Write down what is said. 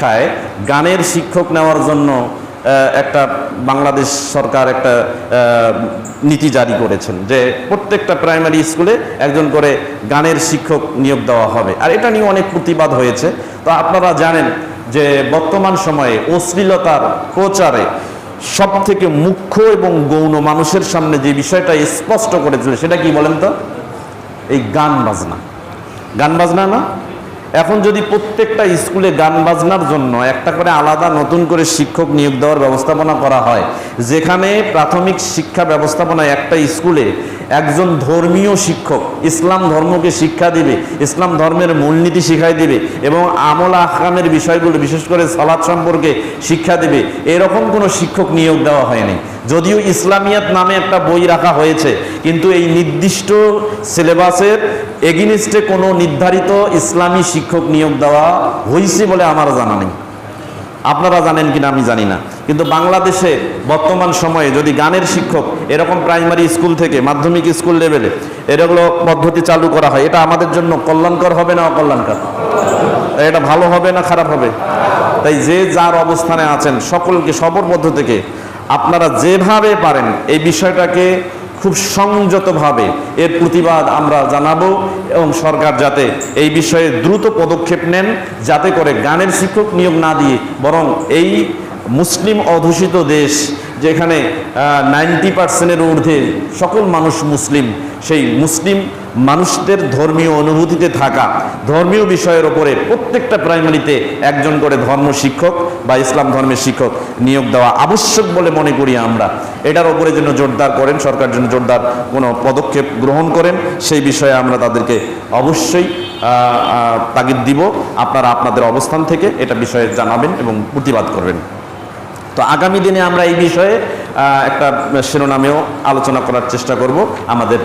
শিক্ষায় গানের শিক্ষক নেওয়ার জন্য একটা বাংলাদেশ সরকার একটা নীতি জারি করেছেন যে প্রত্যেকটা প্রাইমারি স্কুলে একজন করে গানের শিক্ষক নিয়োগ দেওয়া হবে। আর এটা নিয়ে অনেক প্রতিবাদ হয়েছে। তো আপনারা জানেন যে বর্তমান সময়ে অশ্লীলতার প্রচারে সব থেকে মুখ্য এবং গৌণ মানুষের সামনে যে বিষয়টা স্পষ্ট করেছিল, সেটা কি বলেন তো? এই গান বাজনা। গান বাজনা না? এখন যদি প্রত্যেকটা স্কুলে গান বাজনার জন্য একটা করে আলাদা নতুন করে শিক্ষক নিয়োগ দেওয়ার ব্যবস্থাপনা করা হয়, যেখানে প্রাথমিক শিক্ষা ব্যবস্থাপনায় একটা স্কুলে একজন ধর্মীয় শিক্ষক ইসলাম ধর্মকে শিক্ষা দিবে, ইসলাম ধর্মের মূলনীতি শিখাই দিবে এবং আমল আহকামের বিষয়গুলো, বিশেষ করে সালাদ সম্পর্কে শিক্ষা দিবে, এরকম কোনো শিক্ষক নিয়োগ দেওয়া হয়নি। যদিও ইসলামিয়াত নামে একটা বই রাখা হয়েছে, কিন্তু এই নির্দিষ্ট সিলেবাসের এগিনিস্টে কোনো নির্ধারিত ইসলামী শিক্ষক নিয়োগ দেওয়া হয়েছে বলে আমার জানা নেই। আপনারা জানেন কিনা আমি জানি না। কিন্তু বাংলাদেশে বর্তমান সময়ে যদি গানের শিক্ষক এরকম প্রাইমারি স্কুল থেকে মাধ্যমিক স্কুল লেভেলে এরগুলো পদ্ধতি চালু করা হয়, এটা আমাদের জন্য কল্যাণকর হবে না অকল্যাণকর? এটা ভালো হবে না খারাপ হবে? তাই যে যার অবস্থানে আছেন সকলকে সবর মধ্য থেকে আপনারা যেভাবে পারেন এই বিষয়টাকে খুব সংযতভাবে এর প্রতিবাদ আমরা জানাব এবং সরকার যাতে এই বিষয়ে দ্রুত পদক্ষেপ নেন, যাতে করে গানের শিক্ষক নিয়োগ না দিয়ে বরং এই মুসলিম অধ্যুষিত দেশ যেখানে নাইনটি পার্সেন্টের ঊর্ধ্বে সকল মানুষ মুসলিম, সেই মুসলিম মানুষদের ধর্মীয় অনুভূতিতে থাকা, ধর্মীয় বিষয়ের ওপরে প্রত্যেকটা প্রাইমারিতে একজন করে ধর্ম শিক্ষক বা ইসলাম ধর্মের শিক্ষক নিয়োগ দেওয়া আবশ্যক বলে মনে করি আমরা। এটার ওপরে যেন জোরদার করেন, সরকার যেন জোরদার কোনো পদক্ষেপ গ্রহণ করেন, সেই বিষয়ে আমরা তাদেরকে অবশ্যই তাগিদ দিব। আপনারা আপনাদের অবস্থান থেকে এটা বিষয়ে জানাবেন এবং প্রতিবাদ করবেন। তো আগামী দিনে আমরা এই বিষয়ে একটা শিরোনামেও আলোচনা করার চেষ্টা করব আমাদের